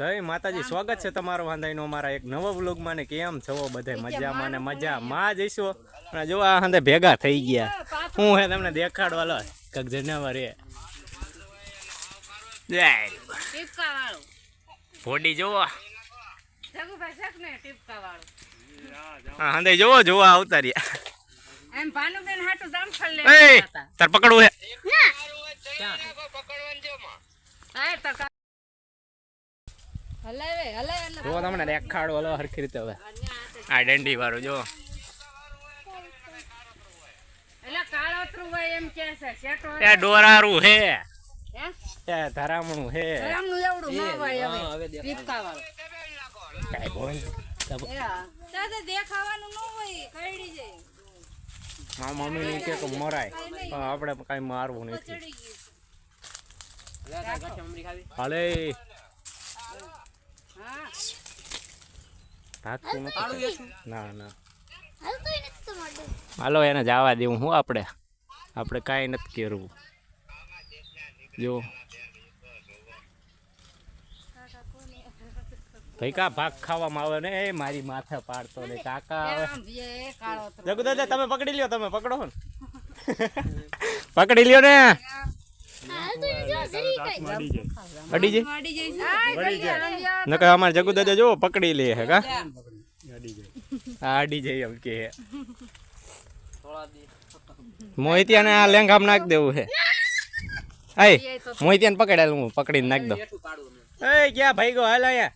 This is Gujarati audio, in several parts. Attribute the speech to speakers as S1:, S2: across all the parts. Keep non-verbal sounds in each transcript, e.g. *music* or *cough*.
S1: જય માતાજી સ્વાગત છે તમારું વાંધાઈનો અમારા એક નવા વ્લોગમાં ને કેમ છો બધે મજામાં ને મજામાં જઈશું અને જો આ હાંધે ભેગા થઈ ગયા. હું હે તમને દેખાડવા લો કક જનાવર એ જય.
S2: ટીપકા વાળું
S1: ભોડી જોવો. હા હાંધે જોવો જોવા આવતા રહ્યા
S2: એમ ભાનુબેન હાટુ જામફળ લેવા
S1: તાર પકડવું હે.
S2: હા તો કા- હલાવે હલાવે એટલે
S1: જો તમને દેખાડવા લો હરખી રીતે હવે. આઈડેન્ટિટી વાળું જો
S2: એટલે કાળોતરું હોય એમ કે છે શેઠો
S1: એ ડોરારું હે.
S2: હે?
S1: એ ધરામણું હે.
S2: વાળું
S1: કાંઈ બોલ.
S2: દેખાવાનું ન હોય કરડી જાય.
S1: મારા મમ્મી ને કે કે મરાય. પણ આપણે કાંઈ મારવું નથી. હાલે.
S2: હા.
S1: થાકતું નથી. ના ના. હાલો એને જવા દેવું હું આપણે? આપણે કાંઈ નથી કરવું. જો. ભાઈ કા ભાગ ખાવામાં આવે ને? એ મારી માથે પાડતો ને કાકા આવે.
S2: આમ એ કાળોતરું
S1: જગુ દાદા તમે પકડી લ્યો તમે પકડો ને. *laughs* પકડી લ્યો ને. અડી જાય.
S2: વાડી જાય.
S1: નકર અમારે જગુ દાદા જો પકડી લે હે કા? હા અડી જાય એમ કે મોહિતિયાને આ લેંઘામ નાખ દેવું છે. આય મોહિતિયાને પકડાયેલ હું પકડીને નાખ દઉં. એ ક્યાં ભાઈ ગો હાલ અહીંયા.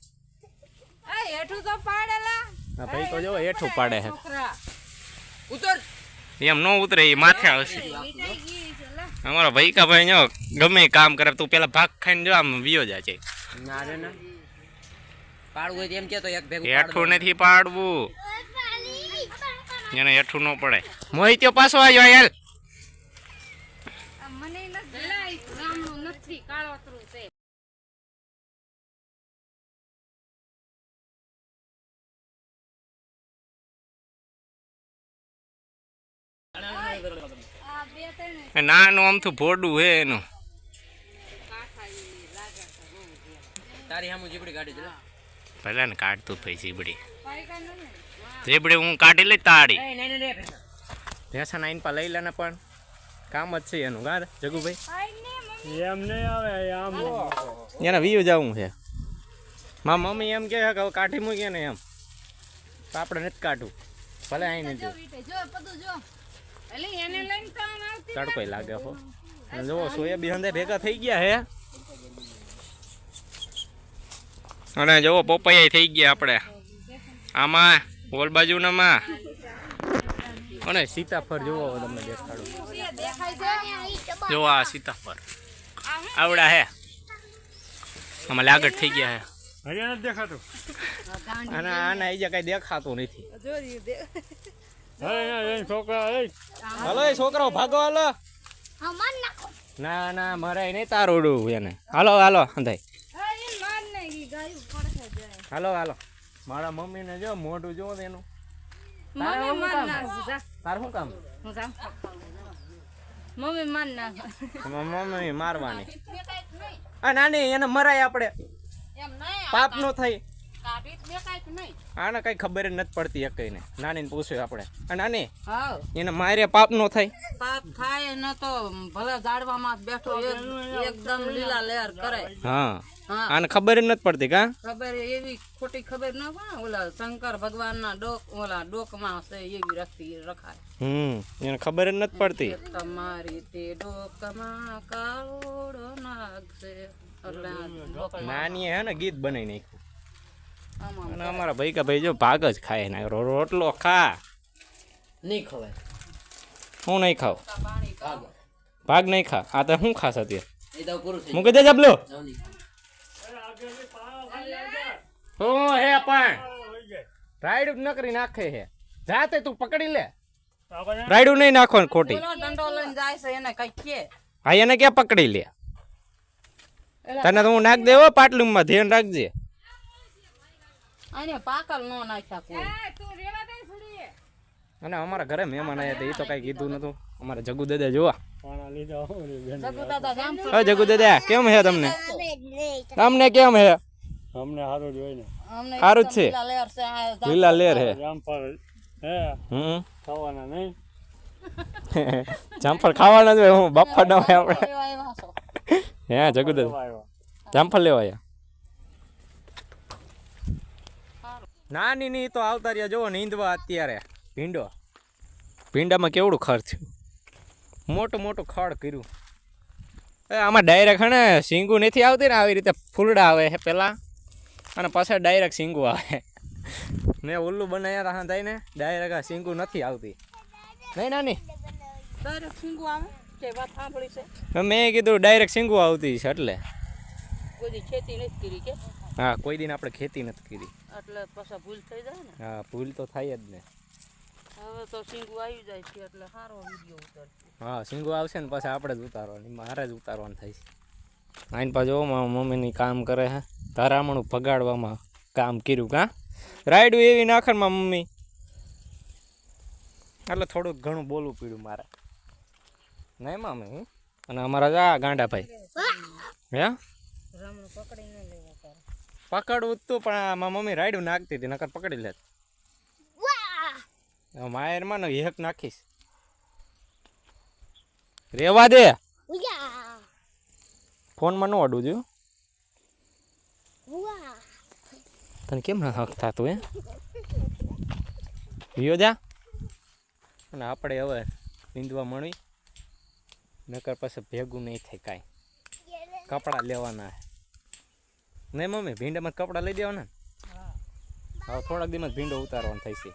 S2: આ હેઠું તો પાડેલા.
S1: આ ભાઈ તો જો હેઠું પાડે છે
S2: છોકરા.
S1: એમ નો ઉતરે એ માથે આવશે. અમારો ભાઈ કા ભાઈ જો ગમે એ કામ કરે તું પેલા ભાગ ખાઈને જો આમ વિયો જાય છે
S3: ના રે ના પાડવું હોય એમ કે તો એક ભેગું
S1: હેઠું નથી પાડવું એને હેઠું ન પડે મોહિત્યો પાછો આવ્યો યાર
S2: આ મને નથી કાળોતરું છે
S1: નાનું આમથું ભોડું હે એનું.
S3: તારી સામું જીબડી કાઢી દે.
S1: ભલે ને કાઢતું ભાઈ
S2: જીબડી.
S1: ઝીબડી હું કાઢી લઈ તાળી.
S3: ભેસા નહીં નહીં
S1: નાઈન પા લઈ લે ને પણ કામ જ છે એનું ગાર જગુભાઈ. એને વીયું જવું છે. મારા મમ્મી એમ કહે કે હવે કાઢી મૂકીએ ને એમ. તો આપણે નથી કાઢવું. ભલે અહીં નથી
S2: વીટે, જો બધું જો એલી એને લઈને તો આવતી
S1: તડકોય લાગે હો? અને જુઓ સોયાબી હંદે ભેગા થઈ ગયા હે. અને જુઓ પોપૈયા થઈ ગયા આપણે. આમાં ઓલ બાજુનામાં. અને સીતાફળ જુઓ તમને દેખાડું.
S2: છે, દેખાય છે
S1: જો આ સીતાફળ. આવડા હે. આમાં લાગટ થઈ ગયા હે. દેખાતું. અને આને અહીંયા કઈ દેખાતું નથી. હલો છોકરો ભાગો હાલો. ના. ના મરાય નહીં તારોડું એને. હાલો હાલો અંધાઈ
S2: હા, ઈ માર ને ઈ ગાયું પડખે જાય.
S1: હાલો હાલો મારા મમ્મીને જો મોઢું જો. એનું
S2: મમ્મી.
S1: તાર શું કામ?
S2: મમ્મી માર નાખ.
S1: મમ્મી મારવાની. આ નાની એને મરાય આપણે.
S2: એમ
S1: પાપ નો થઈ આને કઈ ખબર જ નથી પડતી એકઈને નાની પૂછ્યું આપણે. આ નાની. એને મારે પાપ નો થાય?
S2: પાપ થાય ન તો ભલે ઝાડવામાં બેઠો એકદમ લીલા લહેર કરે.
S1: હા. આને ખબર જ નથી પડતી કા?
S2: ખબર એવી ખોટી ખબર ન પડે ઓલા શંકર ભગવાનના ડોક ઓલા ડોકમાં છે એવી રખતી રખાય.
S1: હમ એને ખબર જ નથી પડતી.
S2: તમારી તે ડોકમાં કાળોડો નાગ છે.
S1: નાની હે ને ગીત બનાવી નાખ્યું. અને અમારા ભાઈ કા ભાઈ જો ભાગ જ ખાય ને. રોટલો ખા.
S3: નહીં ખવાય.
S1: હું નહીં ખાવ
S3: ભાગ.
S1: નહીં ખા. આ તો હું ખાસ અત્યારે?
S3: એ તો પૂરું
S1: મૂકી દે જબલો હું હે પણ રાયડું નકરી નાખે હે. જાતે તું પકડી લે. રાઈડું નહીં નાખવાનું ખોટી.
S2: દંડો લઈને જાય છે એને કઈ કે.
S1: હા એને ક્યાં પકડી લે? તને તો હું નાખ દેવો પાટલુંમાં ધ્યાન રાખજે.
S2: આને પાકલ નો નાખ્યા કોઈ.
S1: અને અમારા ઘરે મહેમાન આવ્યા હતા એ તો કઈ કીધું નતું. અમારા જગુ દાદા જોવા.
S2: જગુ દાદા
S1: જગુ કેમ હે તમને? તમને કેમ હે?
S4: અમને સારું જ હોય ને.
S1: સારું જ છે.
S2: લીલા લેર
S1: હે.
S4: જામફળ હે?
S1: હમ.
S4: ખાવાના નહીં. *laughs*
S1: જામફળ ખાવાના જ હોય હું ના હોય આપણે. હે
S4: લેવા
S1: જામફળ લેવા આયા નાની ની તો આવતા રહ્યા. જોવો નીંદવા અત્યારે. ભીંડો. ભીંડામાં કેવડું ખર્ચ મોટું મોટું ખડ કર્યું. એ આમાં ડાયરેક્ટ હે ને શીંગું નથી આવતી ને આવી રીતે ફૂલડા આવે છે પહેલાં અને પાછળ ડાયરેક્ટ શીંગું આવે મેં ઉલ્લું બનાવ્યા હતા થાય ને ડાયરેક્ટ આ શીંગું નથી આવતી. નહીં નાની?
S2: ડાયરેક્ટ સિંગુ આવે? કે વાત સાંભળી છે?
S1: મેં કીધું ડાયરેક્ટ શીંગું આવતી છે એટલે.
S2: કોઈ ખેતી નથી કરી કે?
S1: હા કોઈ દિન આપણે ખેતી નથી કરી.
S2: એટલે પાછા ભૂલ થઈ જાય ને?
S1: હા ભૂલ તો થાય જ ને.
S2: હવે તો સિંગુ આવી જાય છે એટલે સારો વીડિયો ઉતરશે.
S1: હા સિંગુ આવશે ને પછી આપણે જ ઉતારવાની મારે જ ઉતારવાનું થાય છે. આઈને પાછું મમ્મીની કામ કરે હે તારામણું ભગાડવામાં કામ કર્યું કા રાયડું એવી નાખે ને મારા મમ્મી. એટલે થોડુંક ઘણું બોલવું પડ્યું મારે. નહીં મમ્મી અને અમારા જા ગાંડા ભાઈ હે.
S2: રમણ પકડી ન લેવા તારે
S1: પકડવું તું પણ આ મમ્મી રાયડું નાખતી હતી નકર પકડી લેત. માયરમાં ને હેક નાખીશ. રેવા દે. ફોનમાં ન અડું જોયું તને કેમ ના હક થતું હે? વિયો જા. અને આપણે હવે નીંદવા મળી. નકર પછી ભેગું નહીં થાય કાંઈ. કપડાં લેવાના. નહીં મમ્મી ભીંડામાં કપડાં લઈ દેવાના? હા. હવે થોડાક દિવસ ભીંડો ઉતારવાનો થાય છે.